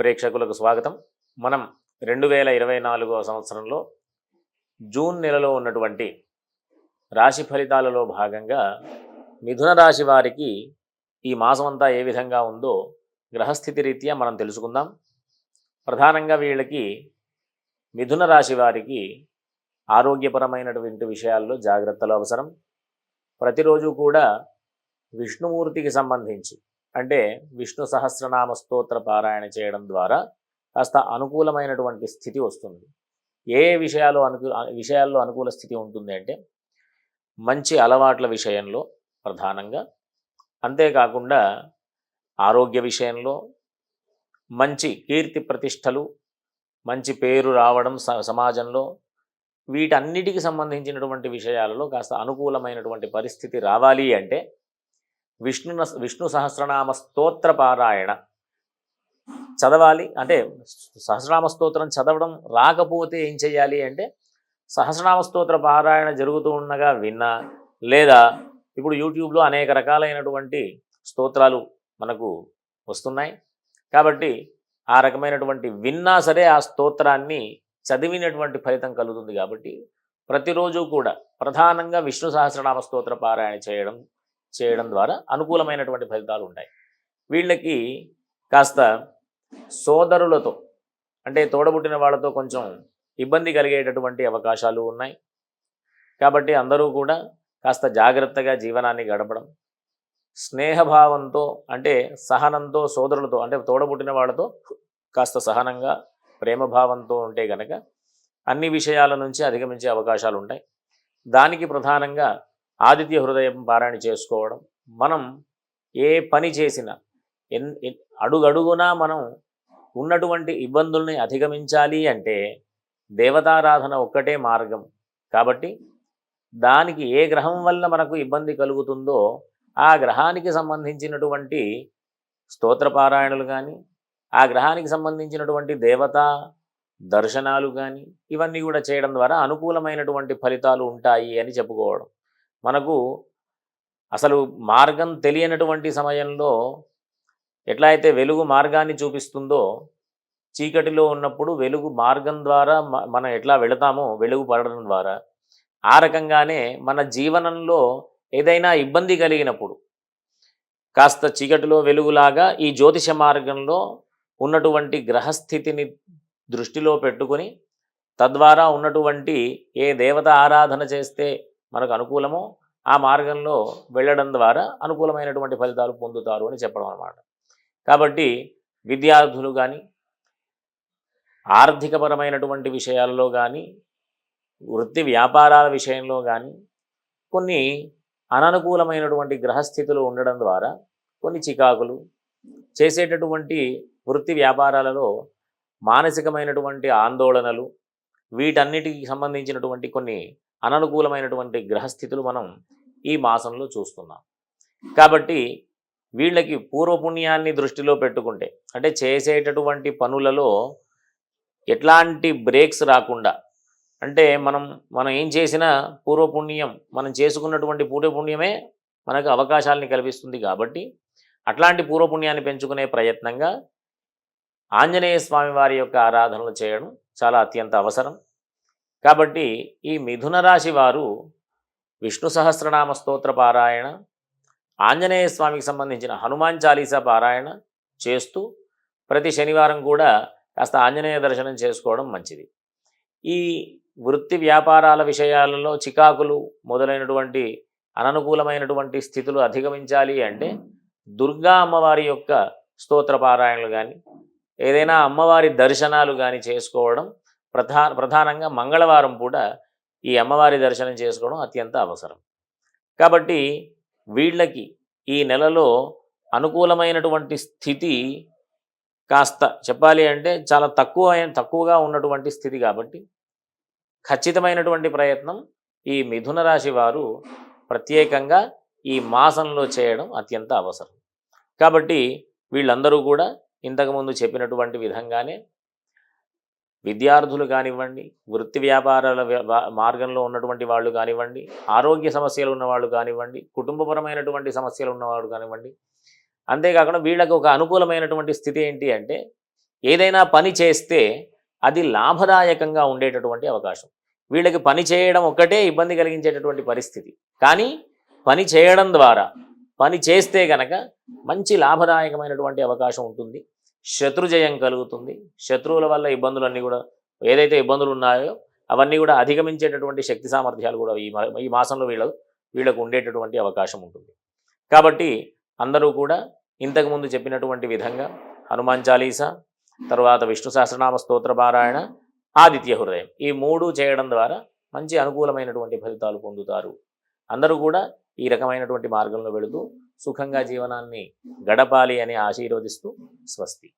ప్రేక్షకులకు స్వాగతం. మనం రెండు వేల ఇరవై నాలుగవ సంవత్సరంలో జూన్ నెలలో ఉన్నటువంటి రాశి ఫలితాలలో భాగంగా మిథున రాశి వారికి ఈ మాసం అంతా ఏ విధంగా ఉందో గ్రహస్థితి రీత్యా మనం తెలుసుకుందాం. ప్రధానంగా వీళ్ళకి మిథున రాశి వారికి ఆరోగ్యపరమైనటువంటి విషయాల్లో జాగ్రత్తలు అవసరం. ప్రతిరోజు కూడా విష్ణుమూర్తికి సంబంధించి అంటే విష్ణు సహస్రనామ స్తోత్ర పారాయణ చేయడం ద్వారా కాస్త అనుకూలమైనటువంటి స్థితి వస్తుంది. ఏ విషయాలు అనుకూ విషయాల్లో అనుకూల స్థితి ఉంటుంది అంటే మంచి అలవాట్ల విషయంలో ప్రధానంగా అంతేకాకుండా ఆరోగ్య విషయంలో మంచి కీర్తి ప్రతిష్టలు మంచి పేరు రావడం స సమాజంలో వీటన్నిటికి సంబంధించినటువంటి విషయాలలో కాస్త అనుకూలమైనటువంటి పరిస్థితి రావాలి అంటే విష్ణు విష్ణు సహస్రనామ స్తోత్ర పారాయణ. చదవాలి అంటే సహస్రనామ స్తోత్రం చదవడం రాకపోతే ఏం చేయాలి అంటే సహస్రనామ స్తోత్ర పారాయణ జరుగుతూ ఉండగా విన్నా లేదా ఇప్పుడు యూట్యూబ్లో అనేక రకాలైనటువంటి స్తోత్రాలు మనకు వస్తున్నాయి. కాబట్టి ఆ రకమైనటువంటి విన్నా సరే ఆ స్తోత్రాన్ని చదివినటువంటి ఫలితం కలుగుతుంది కాబట్టి ప్రతిరోజు కూడా ప్రధానంగా విష్ణు సహస్రనామ స్తోత్ర పారాయణ చేయడం చేయడం ద్వారా అనుకూలమైనటువంటి ఫలితాలు ఉంటాయి. వీళ్ళకి కాస్త సోదరులతో అంటే తోడబుట్టిన వాళ్ళతో కొంచెం ఇబ్బంది కలిగేటటువంటి అవకాశాలు ఉన్నాయి. కాబట్టి అందరూ కూడా కాస్త జాగ్రత్తగా జీవనాన్ని గడపడం స్నేహభావంతో అంటే సహనంతో సోదరులతో అంటే తోడబుట్టిన వాళ్ళతో కాస్త సహనంగా ప్రేమభావంతో ఉంటే గనక అన్ని విషయాల నుంచి అధిగమించే అవకాశాలు ఉంటాయి. దానికి ప్రధానంగా ఆదిత్య హృదయం పారాయణ చేసుకోవడం మనం ఏ పని చేసినా ఎన్ అడుగడుగునా మనం ఉన్నటువంటి ఇబ్బందుల్ని అధిగమించాలి అంటే దేవతారాధన ఒక్కటే మార్గం. కాబట్టి దానికి ఏ గ్రహం వల్ల మనకు ఇబ్బంది కలుగుతుందో ఆ గ్రహానికి సంబంధించినటువంటి స్తోత్రపారాయణలు కానీ ఆ గ్రహానికి సంబంధించినటువంటి దేవతా దర్శనాలు కానీ ఇవన్నీ కూడా చేయడం ద్వారా అనుకూలమైనటువంటి ఫలితాలు ఉంటాయి అని చెప్పుకోవడం. మనకు అసలు మార్గం తెలియనటువంటి సమయంలో ఎట్లా అయితే వెలుగు మార్గాన్ని చూపిస్తుందో చీకటిలో ఉన్నప్పుడు వెలుగు మార్గం ద్వారా మనం ఎట్లా వెళతామో వెలుగు పడడం ద్వారా ఆ రకంగానే మన జీవనంలో ఏదైనా ఇబ్బంది కలిగినప్పుడు కాస్త చీకటిలో వెలుగులాగా ఈ జ్యోతిష మార్గంలో ఉన్నటువంటి గ్రహస్థితిని దృష్టిలో పెట్టుకొని తద్వారా ఉన్నటువంటి ఏ దేవత ఆరాధన చేస్తే మనకు అనుకూలమో ఆ మార్గంలో వెళ్ళడం ద్వారా అనుకూలమైనటువంటి ఫలితాలు పొందుతారు అని చెప్పడం అన్నమాట. కాబట్టి విద్యార్థులు కానీ ఆర్థికపరమైనటువంటి విషయాల్లో కానీ వృత్తి వ్యాపారాల విషయంలో కానీ కొన్ని అననుకూలమైనటువంటి గ్రహస్థితులు ఉండడం ద్వారా కొన్ని చికాకులు చేసేటటువంటి వృత్తి వ్యాపారాలలో మానసికమైనటువంటి ఆందోళనలు వీటన్నిటికి సంబంధించినటువంటి కొన్ని అననుకూలమైనటువంటి గ్రహస్థితులు మనం ఈ మాసంలో చూస్తున్నాం. కాబట్టి వీళ్ళకి పూర్వపుణ్యాన్ని దృష్టిలో పెట్టుకుంటే అంటే చేసేటటువంటి పనులలో ఎట్లాంటి బ్రేక్స్ రాకుండా అంటే మనం మనం ఏం చేసినా పూర్వపుణ్యం మనం చేసుకున్నటువంటి పూర్వపుణ్యమే మనకు అవకాశాలని కల్పిస్తుంది కాబట్టి అట్లాంటి పూర్వపుణ్యాన్ని పెంచుకునే ప్రయత్నంగా ఆంజనేయ స్వామి వారి యొక్క ఆరాధనలు చేయడం చాలా అత్యంత అవసరం. కాబట్టి ఈ మిథున రాశి వారు విష్ణు సహస్రనామ స్తోత్ర పారాయణ ఆంజనేయ స్వామికి సంబంధించిన హనుమాన్ చాలీసా పారాయణ చేస్తూ ప్రతి శనివారం కూడా కాస్త ఆంజనేయ దర్శనం చేసుకోవడం మంచిది. ఈ వృత్తి వ్యాపారాల విషయాలలో చికాకులు మొదలైనటువంటి అననుకూలమైనటువంటి స్థితులు అధిగమించాలి అంటే దుర్గా అమ్మవారి యొక్క స్తోత్ర పారాయణలు కానీ ఏదైనా అమ్మవారి దర్శనాలు కానీ చేసుకోవడం ప్రధా ప్రధానంగా మంగళవారం పూట ఈ అమ్మవారి దర్శనం చేసుకోవడం అత్యంత అవసరం. కాబట్టి వీళ్ళకి ఈ నెలలో అనుకూలమైనటువంటి స్థితి కాస్త చెప్పాలి అంటే చాలా తక్కువ తక్కువగా ఉన్నటువంటి స్థితి కాబట్టి ఖచ్చితమైనటువంటి ప్రయత్నం ఈ మిథున రాశి వారు ప్రత్యేకంగా ఈ మాసంలో చేయడం అత్యంత అవసరం. కాబట్టి వీళ్ళందరూ కూడా ఇంతకుముందు చెప్పినటువంటి విధంగానే విద్యార్థులు కానివ్వండి వృత్తి వ్యాపారాల మార్గంలో ఉన్నటువంటి వాళ్ళు కానివ్వండి ఆరోగ్య సమస్యలు ఉన్నవాళ్ళు కానివ్వండి కుటుంబపరమైనటువంటి సమస్యలు ఉన్నవాళ్ళు కానివ్వండి అంతేకాకుండా వీళ్ళకి ఒక అనుకూలమైనటువంటి స్థితి ఏంటి అంటే ఏదైనా పని చేస్తే అది లాభదాయకంగా ఉండేటటువంటి అవకాశం. వీళ్ళకి పని చేయడం ఒక్కటే ఇబ్బంది కలిగించేటటువంటి పరిస్థితి. కానీ పని చేయడం ద్వారా పని చేస్తే గనక మంచి లాభదాయకమైనటువంటి అవకాశం ఉంటుంది. శత్రుజయం కలుగుతుంది. శత్రువుల వల్ల ఇబ్బందులన్నీ కూడా ఏదైతే ఇబ్బందులు ఉన్నాయో అవన్నీ కూడా అధిగమించేటటువంటి శక్తి సామర్థ్యాలు కూడా ఈ ఈ మాసంలో వీళ్ళ వీళ్ళకు ఉండేటటువంటి అవకాశం ఉంటుంది. కాబట్టి అందరూ కూడా ఇంతకుముందు చెప్పినటువంటి విధంగా హనుమాన్ చాలీసా తర్వాత విష్ణు సహస్రనామ స్తోత్ర పారాయణ ఆదిత్య హృదయం ఈ మూడు చేయడం ద్వారా మంచి అనుకూలమైనటువంటి ఫలితాలు పొందుతారు. అందరూ కూడా ఈ రకమైనటువంటి మార్గంలో వెళుతూ సుఖంగా జీవనాన్ని గడపాలి అని ఆశీర్వదిస్తూ స్వస్తి.